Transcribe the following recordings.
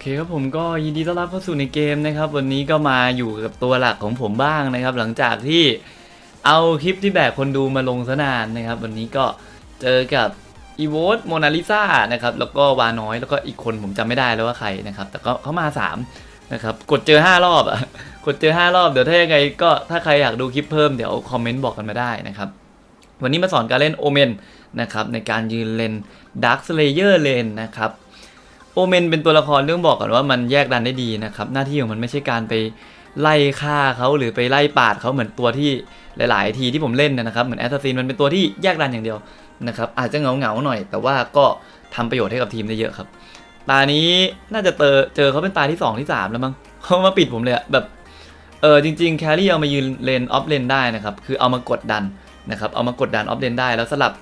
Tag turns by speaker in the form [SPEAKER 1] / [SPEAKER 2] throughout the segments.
[SPEAKER 1] เคครับผมก็ยินดีต้อนรับเข้าสู่ในเกมนะครับ วันนี้ก็มาอยู่กับตัวหลักของผมบ้างนะครับ หลังจากที่เอาคลิปที่แบกคนดูมาลงซะนานนะครับ วันนี้ก็เจอกับอีโวตโมนาลิซานะครับแล้วก็วาน้อยแล้วก็อีกคนผมจำไม่ได้แล้วว่าใครนะครับ แต่ก็เขามา3นะครับกดเจอ 5 รอบอะกดเจอ 5 รอบเดี๋ยวถ้ายังไงก็ถ้าใครอยากดูคลิปเพิ่มเดี๋ยวคอมเมนต์บอกกันมาได้นะครับวันนี้มาสอนการเล่นโอเมนนะครับในการยืนเลนด a r k สเลเยอร์เลนนะครับ โอเมนเป็นตัวละครเรื่องบอกก่อนว่ามันแยกดันได้ดีนะครับ หน้าที่ของมันไม่ใช่การไปไล่ฆ่าเขาหรือไปไล่ปาดเขาเหมือนตัวที่หลาย ๆ ทีที่ผมเล่นนะครับเหมือนแอสซัสซินมันเป็นตัวที่แยกดันอย่างเดียวนะครับอาจจะเหงาเงาๆหน่อย แต่ว่าก็ทำประโยชน์ให้กับทีมได้เยอะครับ ตานี้น่าจะเจอเจอเขาเป็นตาที่ 2 ที่ 3 แล้วมั้งเขามาปิดผมเลยอะแบบเออจริง ๆ แครี่เอามายืนเลนออฟเลนได้นะครับคือเอามากดดันนะครับเอามากดดันออฟเลนได้แล้วสลับ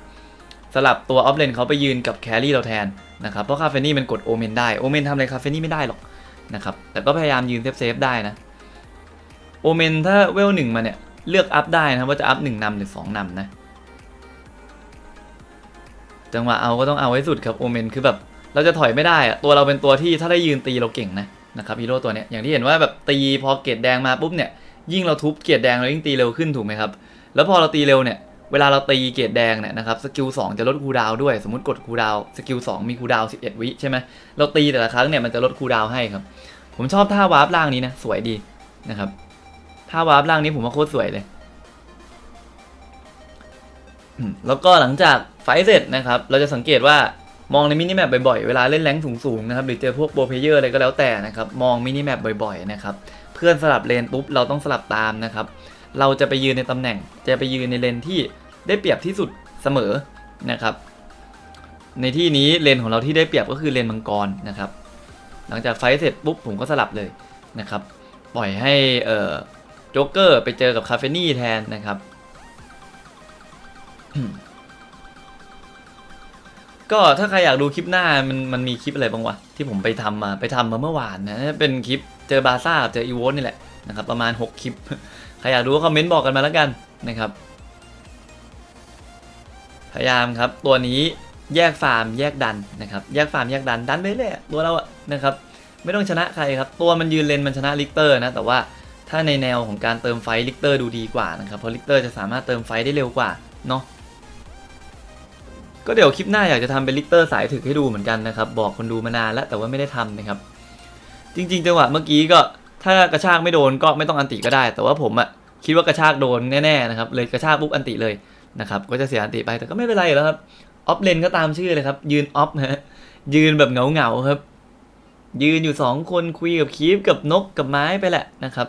[SPEAKER 1] สลับตัวออฟเลนเขาไปยืนกับแครี่เราแทน นะครับเพราะคาเฟนี่มันกดโอเมนได้โอเมนทำอะไรคาเฟนี่ไม่ได้หรอกนะครับแต่ก็พยายามยืนเซฟเซฟๆได้นะโอเมนถ้าเวลหนึ่งมาเนี่ย เลือกอัพได้นะว่าจะอัพหนึ่งนำหรือสองนำนะ จังหวะเอาก็ต้องเอาไว้สุดครับโอเมนคือแบบ เราจะถอยไม่ได้อะตัวเราเป็นตัวที่ถ้าได้ยืนตีเราเก่งนะนะครับฮีโร่ตัวเนี้ยอย่างที่เห็นว่าแบบตีพอเกรดแดงมาปุ๊บเนี่ยยิ่งเราทุบเกรดแดงเรายิ่งตีเร็วขึ้นถูกไหมครับแล้วพอเราตีเร็วเนี่ย เวลาเราตีเกรดแดงเนี่ยนะครับสกิล2จะลดคูดาวด้วยสมมติกดคูดาวสกิล2มีคูดาวน์11วิใช่ไหมเราตีแต่ละครั้งเนี่ยมันจะลดคูดาวให้ครับ ผมชอบท่าวาร์ปล่างนี้นะสวยดีนะครับท่าวาร์ปล่างนี้ผมว่าโคตรสวยเลยแล้วก็หลังจากไฟเสร็จนะครับ เราจะสังเกตว่ามองในมินิแมปบ่อยๆ เวลาเล่นแรงสูงๆนะครับหรือเจอพวกโบเพเยอร์อะไรก็แล้วแต่นะครับ มองมินิแมปบ่อยๆนะครับ เพื่อนสลับเลนปุ๊บเราต้องสลับตามนะครับ เราจะไปยืนในตำแหน่ง จะไปยืนในเลนที่ ได้เปรียบที่สุดเสมอนะครับ ในที่นี้เลนของเราที่ได้เปรียบก็คือเลนมังกรนะครับ หลังจากไฟเสร็จปุ๊บผมก็สลับเลยนะครับ ปล่อยให้เอ่อโจ๊กเกอร์ไปเจอกับคาเฟนี่แทนนะครับ ก็ถ้าใครอยากดูคลิปหน้ามันมันมีคลิปอะไรบ้างวะ ที่ผมไปทำมาไปทำมาเมื่อวานนะ เป็นคลิปเจอบาซ่าเจออีโวนี่แหละนะครับ ประมาณ 6 คลิป ใครอยากดูก็คอมเมนต์บอกกันมาแล้วกันนะครับ พยายามครับ ตัวนี้แยกฟาร์มแยกดันนะครับ แยกฟาร์มแยกดันดันไปเรื่อยตัวเราอะนะครับ ไม่ต้องชนะใครครับ ตัวมันยืนเลนมันชนะลิกเตอร์นะ แต่ว่าถ้าในแนวของการเติมไฟลิกเตอร์ดูดีกว่านะครับ เพราะลิกเตอร์จะสามารถเติมไฟได้เร็วกว่าเนาะ ก็เดี๋ยวคลิปหน้าอยากจะทำเป็นลิกเตอร์สายถึกให้ดูเหมือนกันนะครับ บอกคนดูมานานแล้วแต่ว่าไม่ได้ทำนะครับ จริง ๆ จังหวะเมื่อกี้ก็ถ้ากระชากไม่โดนก็ไม่ต้องอันติก็ได้ แต่ว่าผมอะคิดว่ากระชากโดนแน่ๆนะครับเลยกระชากปุ๊บอันติเลย นะครับก็จะเสียอันติไปแต่ก็ไม่เป็นไรแล้วครับออฟเลนก็ตามชื่อเลยครับ ยืนออฟฮะยืนแบบเหงาๆครับ ยืนอยู่สองคนคุยกับคีฟกับนกกับไม้ไปแหละนะครับ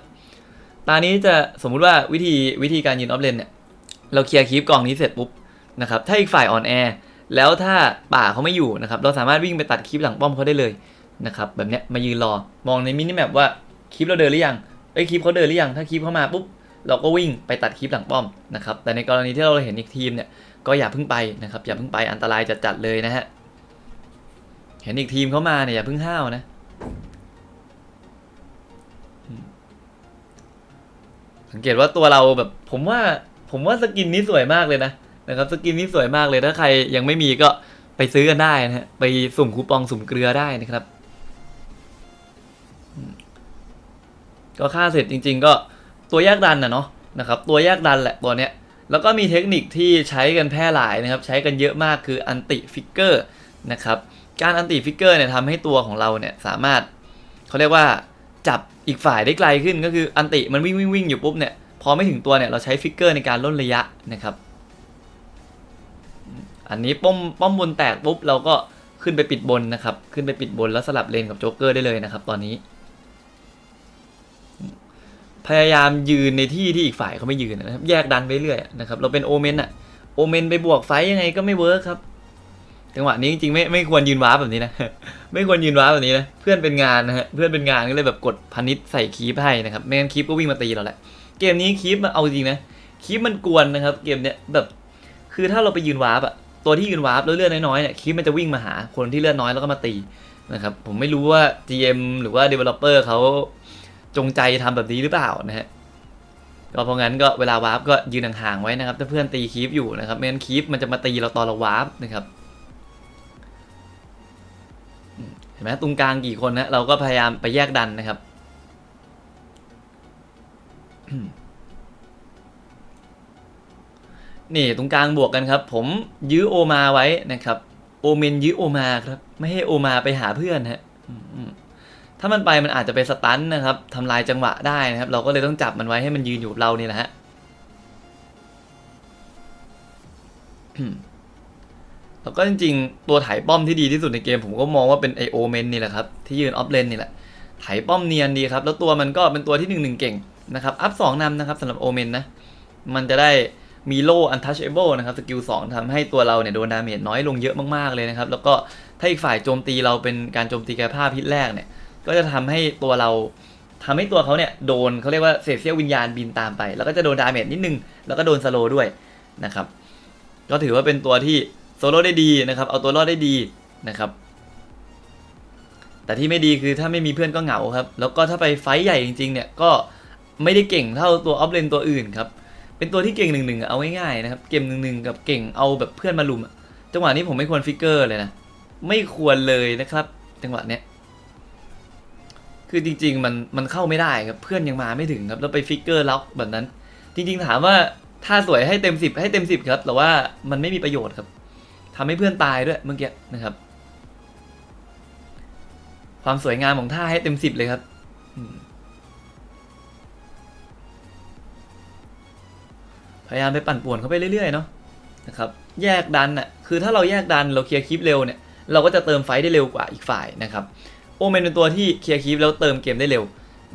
[SPEAKER 1] ตอนนี้จะสมมุติว่าวิธีวิธีการยืนออฟเลนเนี่ยเราเคลียร์คีฟกองนี้เสร็จปุ๊บนะครับถ้าอีกฝ่ายอ่อนแอแล้วถ้าป่าเขาไม่อยู่นะครับเราสามารถวิ่งไปตัดคลิปหลังป้อมเขาได้เลยนะครับแบบเนี้ยมายืนรอมองในมินิแมปว่าคลิปเราเดินหรือยังเอ้คลิปเขาเดินหรือยังถ้าคลิปเขามาปุ๊บ เราก็วิ่งไปตัดคลิปหลังป้อมนะครับ แต่ในกรณีที่เราเห็นอีกทีมเนี่ยก็อย่าเพิ่งไปนะครับ อย่าเพิ่งไปอันตรายจัดๆเลยนะฮะ เห็นอีกทีมเขามาเนี่ยอย่าเพิ่งห้าวนะสังเกตว่าตัวเราแบบผมว่าผมว่าสกินนี้สวยมากเลยนะนะครับสกินนี้สวยมากเลยถ้าใครยังไม่มีก็ไปซื้อกันได้นะฮะไปสุ่มคูปองสุ่มเกลือได้นะครับ ก็ค่าเสร็จจริง ๆ ก็ ตัวแยกดันนะเนาะนะครับตัวแยกดันแหละตัวเนี้ยแล้วก็มีเทคนิคที่ใช้กันแพร่หลายนะครับใช้กันเยอะมากคืออันติฟิกเกอร์นะครับการอันติฟิกเกอร์เนี่ยทำให้ตัวของเราเนี่ยสามารถเขาเรียกว่าจับอีกฝ่ายได้ไกลขึ้นก็คืออันติมันวิ่งวิ่งวิ่งอยู่ปุ๊บเนี่ยพอไม่ถึงตัวเนี่ยเราใช้ฟิกเกอร์ในการลดระยะนะครับอันนี้ป้อมป้อมบนแตกปุ๊บเราก็ขึ้นไปปิดบนนะครับขึ้นไปปิดบนแล้วสลับเลนกับโจ๊กเกอร์ได้เลยนะครับตอนนี้ พยายามยืนในที่ที่อีกฝ่ายเขาไม่ยืนนะครับ แยกดันไปเรื่อยนะครับ เราเป็นโอเมนอะโอเมนไปบวกไฟยังไงก็ไม่เวิร์คครับ จังหวะนี้จริงๆไม่ไม่ควรยืนว้าร์ปแบบนี้นะ ไม่ควรยืนว้าร์ปแบบนี้นะ เพื่อนเป็นงานนะฮะ เพื่อนเป็นงานก็เลยแบบกดพันิชใส่คีปให้นะครับ ไม่งั้นคีปก็วิ่งมาตีเราแหละ เกมนี้คีปมันเอาจริงนะ คีปมันกวนนะครับ เกมเนี้ยแบบ คือถ้าเราไปยืนวาร์ปอะตัวที่ยืนวาร์ปแล้วเลือดน้อยๆเนี่ยคีปมันจะวิ่งมาหาคนที่เลือดน้อยแล้วก็มาตีนะครับ ผมไม่รู้ว่า GM หรือว่า Developer เขา จงใจทำแบบนี้หรือเปล่านะฮะก็เพราะงั้นก็เวลาวาร์ปก็ยืนห่างๆไว้นะครับ ถ้าเพื่อนตีคีปอยู่นะครับไม่งั้นคีปมันจะมาตีเราตอนเราวาร์ปนะครับอืมนไหมตรงกลางกี่คนนะเราก็พยายามไปแยกดันนะครับนี่ตรงกลางบวกกันครับ ผมยื้อโอมาไว้นะครับ โอเมนยื้อโอมาครับ ไม่ให้โอมาไปหาเพื่อนฮะ ถ้ามันไปมันอาจจะไปสตันนะครับทำลายจังหวะได้นะครับ เราก็เลยต้องจับมันไว้ให้มันยืนอยู่กับเรานี่แหละฮะแล้วก็จริงๆ ตัวไถป้อมที่ดีที่สุดในเกม ผมก็มองว่าเป็นไอโอเมนนี่แหละครับ ที่ยืนออฟเลนนี่แหละ ไถป้อมเนียนดีครับ แล้วตัวมันก็เป็นตัวที่หนึ่งหนึ่งเก่งนะครับอัพสองนำนะครับสำหรับโอเมนนะ มันจะได้มีโล่ untouchable นะครับสกิลสองทำให้ตัวเราเนี่ยโดนดาเมจน้อยลงเยอะมากๆเลยนะครับ แล้วก็ถ้าอีกฝ่ายโจมตีเราเป็นการโจมตีกายภาพพิษแรกเนี่ย ก็จะทำให้ตัวเราทำให้ตัวเขาเนี่ยโดนเขาเรียกว่าเศษเสี้ยววิญญาณบินตามไป แล้วก็จะโดนดาเมจนิดนึง แล้วก็โดนสโลด้วยนะครับ ก็ถือว่าเป็นตัวที่โซโล่ได้ดีนะครับ เอาตัวรอดได้ดีนะครับ แต่ที่ไม่ดีคือถ้าไม่มีเพื่อนก็เหงาครับ แล้วก็ถ้าไปไฟใหญ่จริงๆเนี่ยก็ไม่ได้เก่งเท่าตัวออฟเลนตัวอื่นครับ เป็นตัวที่เก่งหนึ่งหนึ่งเอาง่ายๆนะครับ เกมหนึ่งหนึ่งกับเก่งเอาแบบเพื่อนมาลุมจังหวะนี้ผมไม่ควรฟิกเกอร์เลยนะ ไม่ควรเลยนะครับ จังหวะเนี้ย คือจริง ๆ มันมันเข้าไม่ได้ครับเพื่อนยังมาไม่ถึงครับแล้วไปฟิกเกอร์ล็อกแบบนั้น จริง ๆ ถามว่าถ้าสวยให้เต็มสิบให้เต็มสิบครับแต่ว่ามันไม่มีประโยชน์ครับทำให้เพื่อนตายด้วยเมื่อกี้นะครับ ความสวยงามของท่าให้เต็มสิบเลยครับพยายามไปปั่นป่วนเขาไปเรื่อยๆเนาะนะครับแยกดันอะคือถ้าเราแยกดันเราเคลียร์คลิปเร็วเนี่ยเราก็จะเติมไฟได้เร็วกว่าอีกฝ่ายนะครับ เมนเป็นตัวที่เคลียร์คลิปแล้วเติมเกมได้เร็ว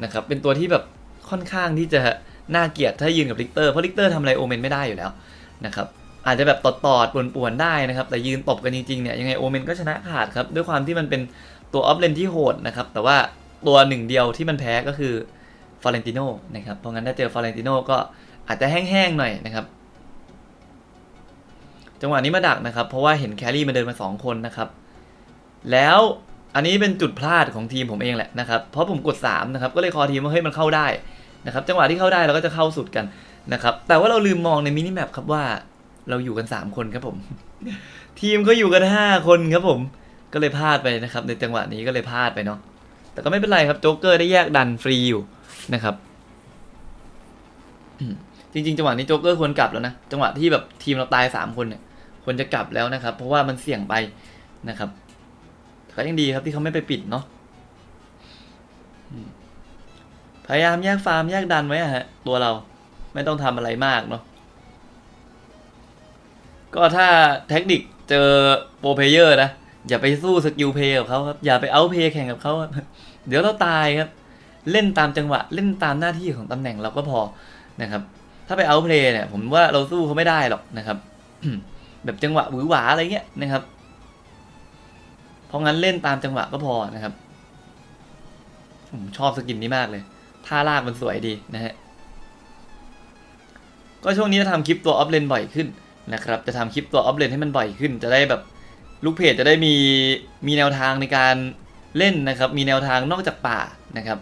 [SPEAKER 1] นะครับเป็นตัวที่แบบค่อนข้างที่จะน่าเกลียดถ้ายืนกับลิกเตอร์เพราะลิกเตอร์ทำอะไรโอเมนไม่ได้อยู่แล้วนะครับอาจจะแบบตอดตอดๆป่วนๆได้นะครับ แต่ยืนตบกันจริงๆเนี่ยยังไงโอเมนก็ชนะขาดครับ ด้วยความที่มันเป็นตัวออฟเลนที่โหดนะครับ แต่ว่าตัวหนึ่งเดียวที่มันแพ้ก็คือฟอเรนติโนนะครับ เพราะงั้นถ้าเจอฟอเรนติโนก็อาจจะแห้งๆหน่อยนะครับ จังหวะนี้มาดักนะครับ เพราะว่าเห็นแครี่มาเดินมา 2 คนนะครับ แล้ว อันนี้เป็นจุดพลาดของทีมผมเองแหละนะครับ เพราะผมกด3นะครับ ก็เลยคอทีมว่าเฮ้ยมันเข้าได้นะครับ จังหวะที่เข้าได้เราก็จะเข้าสุดกันนะครับ แต่ว่าเราลืมมองในมินิแมปครับว่าเราอยู่กัน 3 คนครับผม ทีมก็อยู่กัน 5 คนครับผม ก็เลยพลาดไปนะครับ ในจังหวะนี้ก็เลยพลาดไปเนาะ แต่ก็ไม่เป็นไรครับโจ๊กเกอร์ได้แยกดันฟรีอยู่นะครับ จริงๆ จังหวะนี้โจ๊กเกอร์ควรกลับแล้วนะ จังหวะที่แบบทีมเราตาย3คนเนี่ยควรจะกลับแล้วนะครับ เพราะว่ามันเสี่ยงไปนะครับ ก็ยังดีครับที่เขาไม่ไปปิดเนาะพยายามแยกฟาร์มแยกดันไว้ฮะ ตัวเราไม่ต้องทำอะไรมากเนาะก็ถ้าเทคนิคเจอโปรเพเยอร์นะ อย่าไปสู้สกิลเพย์กับเขาครับ อย่าไปเอาเพย์แข่งกับเขาเดี๋ยวเราตายครับ เล่นตามจังหวะ เล่นตามหน้าที่ของตำแหน่งเราก็พอนะครับ ถ้าไปเอาเพลย์เนี่ย ผมว่าเราสู้เขาไม่ได้หรอกนะครับ แบบจังหวะหวือหวาอะไรเงี้ยนะครับ เพราะงั้นเล่นตามจังหวะก็พอนะครับ ผมชอบสกินนี้มากเลยท่าลากมันสวยดีนะฮะ ก็ช่วงนี้จะทำคลิปตัวออฟเลนบ่อยขึ้นนะครับ จะทำคลิปตัวออฟเลนให้มันบ่อยขึ้น จะได้แบบลูกเพจจะได้มีมีแนวทางในการเล่นนะครับ มีแนวทางนอกจากป่านะครับ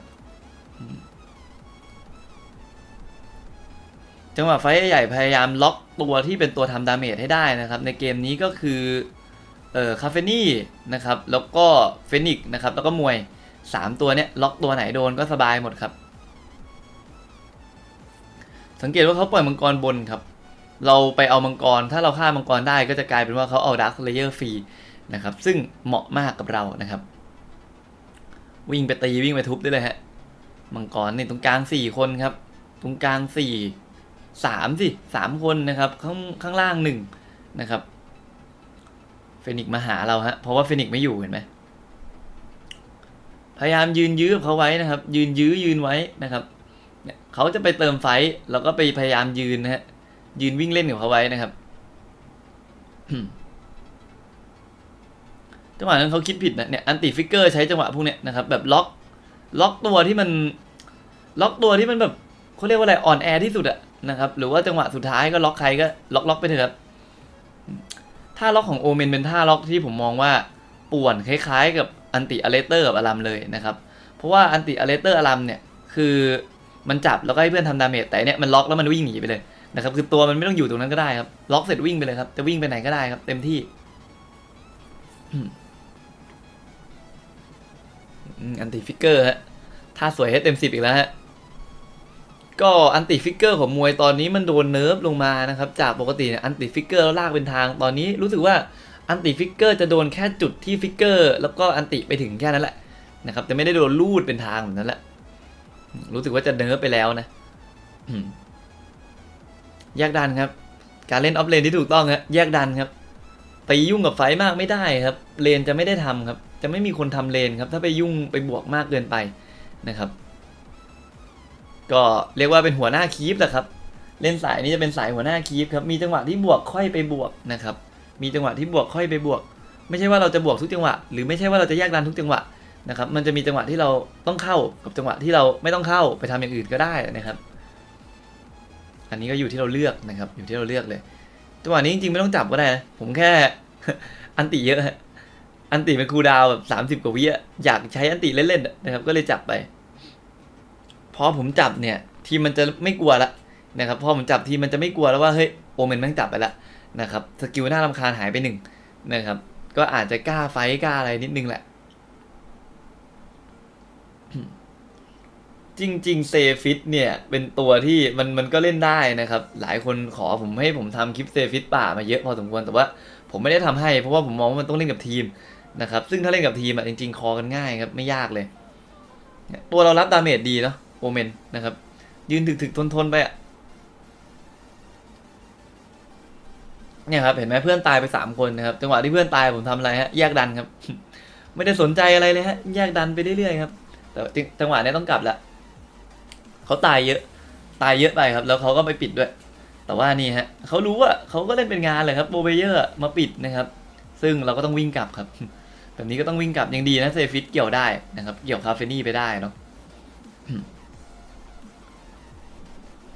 [SPEAKER 1] จังหวะไฟใหญ่พยายามล็อกตัวที่เป็นตัวทำดาเมจให้ได้นะครับ ในเกมนี้ก็คือ เอ่อคาเฟนี่นะครับแล้วก็เฟนิกนะครับแล้วก็มวย 3 ตัวเนี้ยล็อกตัวไหนโดนก็สบายหมดครับ สังเกตว่าเขาปล่อยมังกรบนครับ เราไปเอามังกรถ้าเราฆ่ามังกรได้ก็จะกลายเป็นว่าเขาเอาดาร์คเลเยอร์ฟรีนะครับซึ่งเหมาะมากกับเรานะครับ วิ่งไปตีวิ่งไปทุบได้เลยฮะมังกรนี่ตรงกลางสี่คนครับ ตรงกลางสี่สามสิสามคนนะครับ ข้างข้างล่างหนึ่งนะครับ ฟนิกซ์มาหาเราฮะเพราะว่าเฟนิกซ์ไม่อยู่เห็นไหมพยายามยืนยื้อเขาไว้นะครับ ยืนยื้อยืนไว้นะครับเนี่ยเขาจะไปเติมไฟเราก็ไปพยายามยืนนะฮะยืนวิ่งเล่นกับเขาไว้นะครับจังหวะนั้นเขาคิดผิดนะเนี่ยอันติฟิกเกอร์ใช้จังหวะพวกเนี้ยนะครับ แบบล็อกล็อกตัวที่มันล็อกตัวที่มันแบบเขาเรียกว่าอะไรอ่อนแอที่สุดอะนะครับ หรือว่าจังหวะสุดท้ายก็ล็อกใครก็ล็อกล็อกไปเถอะครับ ท่าล็อกของโอเมนเป็นท่าล็อกที่ผมมองว่าป่วนคล้ายๆ กับอันติอเลเตอร์กับอารัมเลยนะครับ เพราะว่าอันติอเลเตอร์อารัมเนี่ยคือมันจับแล้วก็ให้เพื่อนทำดาเมจแต่เนี่ยมันล็อกแล้วมันวิ่งหนีไปเลยนะครับคือตัวมันไม่ต้องอยู่ตรงนั้นก็ได้ครับล็อกเสร็จวิ่งไปเลยครับจะวิ่งไปไหนก็ได้ครับ เต็มที่อันติฟิกเกอร์ฮะถ้าสวยให้เต็มสิบอีกแล้วฮะ ก็อันติฟิกเกอร์ของมวยตอนนี้มันโดนเนิร์ฟลงมานะครับ จากปกติเนี่ยอันติฟิกเกอร์แล้วลากเป็นทางตอนนี้รู้สึกว่าอันติฟิกเกอร์จะโดนแค่จุดที่ฟิกเกอร์ แล้วก็อันติไปถึงแค่นั้นแหละนะครับจะไม่ได้โดนลูดเป็นทางแบบนั้นแหละ รู้สึกว่าจะเนิร์ฟไปแล้วนะแยกดันครับ การเล่นออฟเลนที่ถูกต้องครับแยกดันครับ ไปยุ่งกับไฟมากไม่ได้ครับ เลนจะไม่ได้ทำครับ จะไม่มีคนทำเลนครับ ถ้าไปยุ่งไปบวกมากเกินไปนะครับ ก็เรียกว่าเป็นหัวหน้าคีฟแหละครับ เล่นสายนี้จะเป็นสายหัวหน้าคีฟครับ มีจังหวะที่บวกค่อยไปบวกนะครับ มีจังหวะที่บวกค่อยไปบวก ไม่ใช่ว่าเราจะบวกทุกจังหวะ หรือไม่ใช่ว่าเราจะแยกดันทุกจังหวะนะครับ มันจะมีจังหวะที่เราต้องเข้ากับจังหวะที่เราไม่ต้องเข้าไปทำอย่างอื่นก็ได้นะครับ อันนี้ก็อยู่ที่เราเลือกนะครับ อยู่ที่เราเลือกเลย จังหวะนี้จริงๆไม่ต้องจับก็ได้นะ ผมแค่อันติเยอะอันติเป็นคูดาวแบบสามสิบกว่าวิอะอยากใช้อันติเล่นๆนะครับ ก็เลยจับไป พอผมจับเนี่ยทีมมันจะไม่กลัวละนะครับพอผมจับทีมมันจะไม่กลัวแล้วว่าเฮ้ยโอเมนแม่งจับไปละนะครับสกิลหน้ารำคาญหายไปหนึ่งนะครับก็อาจจะกล้าไฟกล้าอะไรนิดนึงแหละ จริง ๆ เซฟิตเนี่ย เป็นตัวที่มันมันก็เล่นได้นะครับ หลายคนขอผมให้ผมทำคลิปเซฟิตป่ามาเยอะพอสมควรแต่ว่าผมไม่ได้ทำให้เพราะว่าผมมองว่ามันต้องเล่นกับทีมนะครับ ซึ่งถ้าเล่นกับทีมอะจริง ๆ คอกันง่ายครับไม่ยากเลยเนี่ยตัวเรารับดาเมจดีเนาะ โอเมนนะครับ ยืนถึกๆทนๆไปอะเนี่ยครับเห็นไหมเพื่อนตายไปสามคนนะครับจังหวะที่เพื่อนตายผมทำอะไรฮะแยกดันครับ ไม่ได้สนใจอะไรเลยฮะ แยกดันไปเรื่อยๆครับ แต่จังหวะนี้ต้องกลับละเขาตายเยอะ ตายเยอะไปครับ แล้วเขาก็ไปปิดด้วย แต่ว่านี่ฮะเขารู้ว่าเขาก็เล่นเป็นงานเลยครับโบเบเยอร์มาปิดนะครับ ซึ่งเราก็ต้องวิ่งกลับครับแบบนี้ก็ต้องวิ่งกลับยังดีนะเซฟิตเกี่ยวได้นะครับ เกี่ยวคาเฟนี่ไปได้เนาะ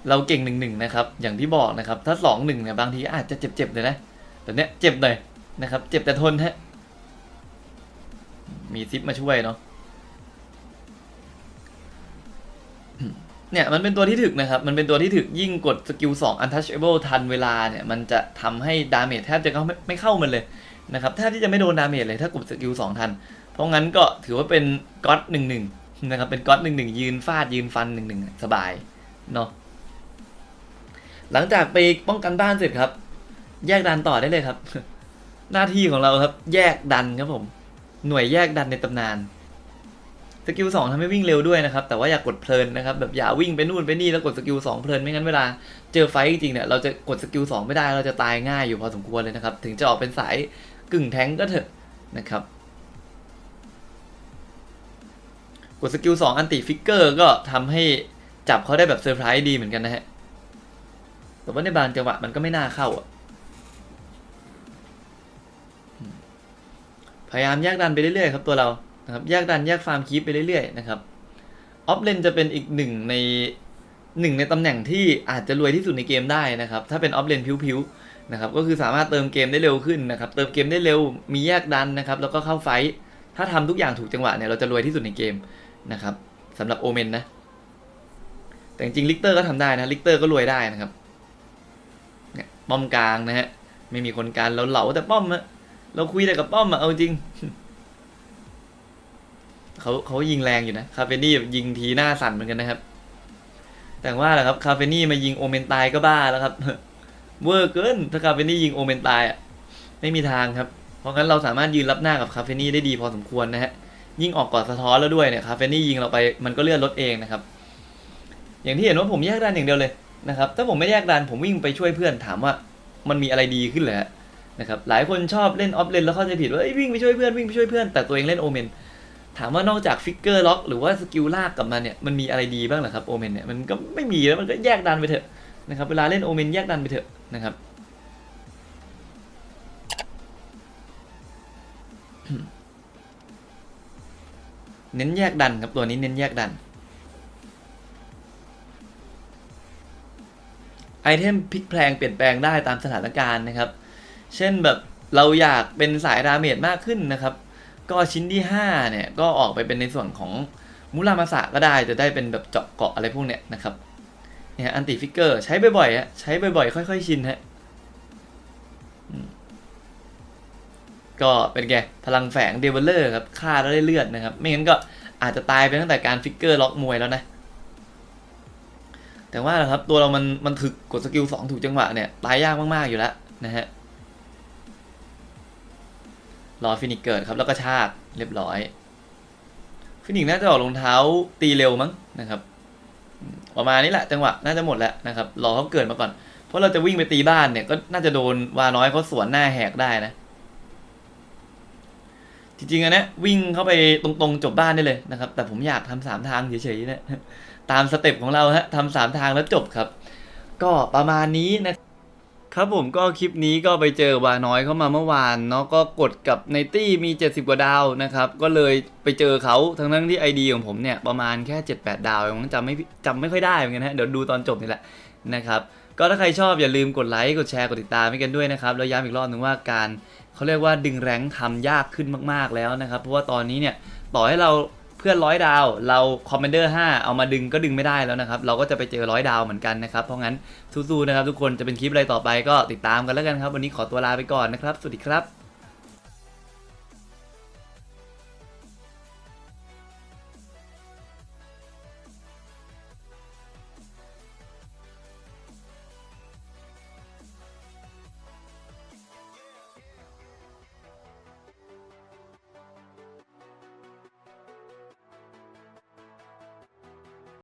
[SPEAKER 1] เราเก่งหนึ่งหนึ่งนะครับ อย่างที่บอกนะครับ ถ้าสองหนึ่งเนี่ยบางทีอาจจะเจ็บๆเลยนะ แต่เนี้ยเจ็บหน่อยนะครับ เจ็บแต่ทนฮะ มีซิปมาช่วยเนาะ เนี่ยมันเป็นตัวที่ถึกนะครับ มันเป็นตัวที่ถึกยิ่งกดสกิล2 untouchable ทันเวลาเนี่ย มันจะทำให้ดาเมจแทบจะเข้าไม่ไม่เข้ามันเลยนะครับแทบที่จะไม่โดนดาเมจเลยถ้ากดสกิล2ทัน เพราะงั้นก็ถือว่าเป็นก๊อตหนึ่งหนึ่งนะครับ เป็นก๊อตหนึ่งหนึ่งยืนฟาดยืนฟันหนึ่งหนึ่งสบายเนาะ หลังจากไปป้องกันบ้านเสร็จครับ แยกดันต่อได้เลยครับ หน้าที่ของเราครับ แยกดันครับผม หน่วยแยกดันในตำนานสกิลสองทำให้วิ่งเร็วด้วยนะครับ แต่ว่าอย่ากกดเพลินนะครับแบบอย่าวิ่งไปนู่นไปนี่แล้วกดสกิลสองเพลินไม่งั้นเวลาเจอไฟจริงเนี่ยเราจะกดสกิลสองไม่ได้เราจะตายง่ายอยู่พอสมควรเลยนะครับ ถึงจะออกเป็นสายกึ่งแทงก็เถอะนะครับ กดสกิลสองอันติฟิกเกอร์ก็ทำให้จับเขาได้แบบเซอร์ไพรส์ดีเหมือนกันนะฮะ แต่ว่าในบางจังหวะมันก็ไม่น่าเข้าอะพยายามแยกดันไปเรื่อยๆครับตัวเรานะครับแยกดันแยกฟาร์มคีปไปเรื่อยๆนะครับออฟเลนจะเป็นอีกหนึ่งในหนึ่งในตำแหน่งที่อาจจะรวยที่สุดในเกมได้นะครับ ถ้าเป็นออฟเลนพิวๆนะครับก็คือสามารถเติมเกมได้เร็วขึ้นนะครับ เติมเกมได้เร็วมีแยกดันนะครับ แล้วก็เข้าไฟท์ถ้าทำทุกอย่างถูกจังหวะเนี่ยเราจะรวยที่สุดในเกมนะครับสำหรับโอเมนนะแต่จริงๆลิกเตอร์ก็ทำได้นะลิกเตอร์ก็รวยได้นะครับ ป้อมกลางนะฮะ ไม่มีคนกลารเราเหลาแต่ป้อมอะเราคุยแต่กับป้อมอะเอาจริงเขาเขายิงแรงอยู่นะคาเฟนี่ยิงทีหน้าสั่นเหมือนกันนะครับ แต่ว่าแหละครับคาเฟนี่มายิงโอเมนตายก็บ้าแล้วครับเวอร์เกินถ้าคาเฟนี่ยิงโอเมนตายอะไม่มีทางครับ เพราะงั้นเราสามารถยืนรับหน้ากับคาเฟนี่ได้ดีพอสมควรนะฮะยิ่งออกก่อนสะท้อนแล้วด้วยเนี่ยคาเฟนี่ยิงเราไปมันก็เลื่อนรถเองนะครับ อย่างที่เห็นว่าผมแยกดันอย่างเดียวเลย นะครับถ้าผมไม่แยกดันผมวิ่งไปช่วยเพื่อนถามว่ามันมีอะไรดีขึ้นเหรอนะครับหลายคนชอบเล่นออฟเลนแล้วเข้าใจผิดว่าเอ้วิ่งไปช่วยเพื่อนวิ่งไปช่วยเพื่อนแต่ตัวเองเล่นโอเมนถามว่านอกจากฟิกเกอร์ล็อกหรือว่าสกิลลากกลับมาเนี่ยมันมีอะไรดีบ้างเหรอครับโอเมนเนี่ยมันก็ไม่มีแล้วมันก็แยกดันไปเถอะนะครับเวลาเล่นโอเมนแยกดันไปเถอะนะครับเน้นแยกดันครับตัวนี้เน้นแยกดัน ไอเทมพลิกแพลงเปลี่ยนแปลงได้ตามสถานการณ์นะครับ เช่นแบบเราอยากเป็นสายดาเมจมากขึ้นนะครับ ก็ชิ้นที่ 5 เนี่ย ก็ออกไปเป็นในส่วนของมุรามาสะก็ได้จะได้เป็นแบบเจาะเกาะอะไรพวกเนี้ยนะครับเนี่ยอันติฟิกเกอร์ใช้บ่อยๆฮะใช้บ่อยๆ ค่อย ๆ ชินฮะก็เป็นไงพลังแฝงเดเวลเลอร์ครับฆ่าแล้วได้เลือดนะครับ ไม่งั้นก็อาจจะตายไปตั้งแต่การฟิกเกอร์ล็อกมวยแล้วนะ แต่ว่านะครับตัวเรามันมันถึกกดสกิลสองถูกจังหวะเนี่ยตายยากมาก ๆ อยู่แล้วนะฮะรอฟินิกเกิดครับแล้วก็ชากเรียบร้อย ฟินิกน่าจะออกรองเท้าตีเร็วมั้งนะครับประมาณนี้แหละจังหวะน่าจะหมดแล้วนะครับรอเขาเกิดมาก่อน เพราะเราจะวิ่งไปตีบ้านเนี่ยก็น่าจะโดนวาน้อยเขาสวนหน้าแหกได้นะ จริงๆอันเนี้ยวิ่งเข้าไปตรงๆจบบ้านได้เลยนะครับ แต่ผมอยากทำสามทางเฉยๆนะตามสเต็ปของเราฮะทำสามทางแล้วจบครับ ก็ประมาณนี้นะครับผมก็คลิปนี้ก็ไปเจอวาน้อยเข้ามาเมื่อวานเนาะก็กดกับในตี้มี 70 กว่าดาวนะครับ ก็เลยไปเจอเขาทั้งทั้งที่ ID ของผมเนี่ยประมาณแค่ 7-8 ดาวผมจำไม่จำไม่ค่อยได้เหมือนกันฮะเดี๋ยวดูตอนจบนี่แหละนะครับ ก็ถ้าใครชอบอย่าลืมกดไลค์กดแชร์กดติดตามให้กันด้วยนะครับแล้วย้ำอีกรอบหนึ่งว่าการ เขาเรียกว่าดึงแรงค์ทำยากขึ้นมากๆแล้วนะครับ เพราะว่าตอนนี้เนี่ยต่อให้เราเพื่อนร้อยดาว เราคอมเมนเดอร์5เอามาดึงก็ดึงไม่ได้แล้วนะครับ เราก็จะไปเจอร้อยดาวเหมือนกันนะครับ เพราะงั้นสู้ๆนะครับทุกคนจะเป็นคลิปอะไรต่อไปก็ติดตามกันแล้วกันครับ วันนี้ขอตัวลาไปก่อนนะครับ สวัสดีครับ